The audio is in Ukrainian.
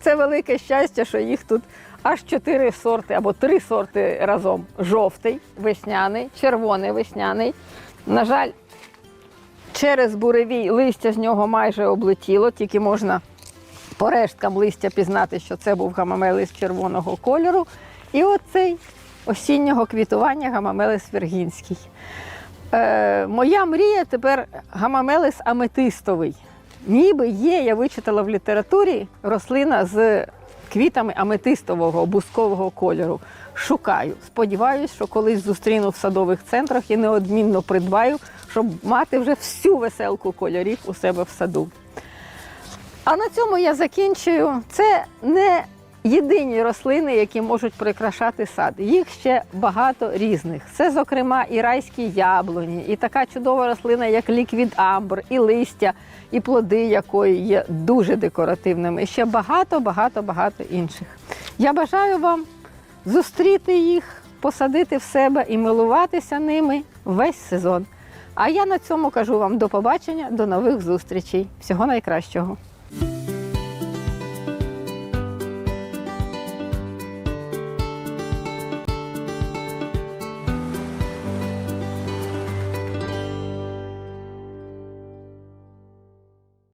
Це велике щастя, що їх тут аж чотири сорти або три сорти разом: жовтий, весняний, червоний весняний. На жаль, через буревій листя з нього майже облетіло, тільки можна по решткам листя пізнати, що це був гамамелис червоного кольору. І оцей осіннього квітування гамамелис вергінський. Е, моя мрія тепер гамамелис аметистовий. Ніби є, я вичитала в літературі рослина з квітами аметистового бускового кольору. Шукаю. Сподіваюсь, що колись зустріну в садових центрах і неодмінно придбаю, щоб мати вже всю веселку кольорів у себе в саду. А на цьому я закінчую. Це не єдині рослини, які можуть прикрашати сад. Їх ще багато різних. Це, зокрема, і райські яблуні, і така чудова рослина, як ліквід амбр, і листя, і плоди якої є дуже декоративними. І ще багато, багато, багато інших. Я бажаю вам зустріти їх, посадити в себе і милуватися ними весь сезон. А я на цьому кажу вам до побачення, до нових зустрічей. Всього найкращого.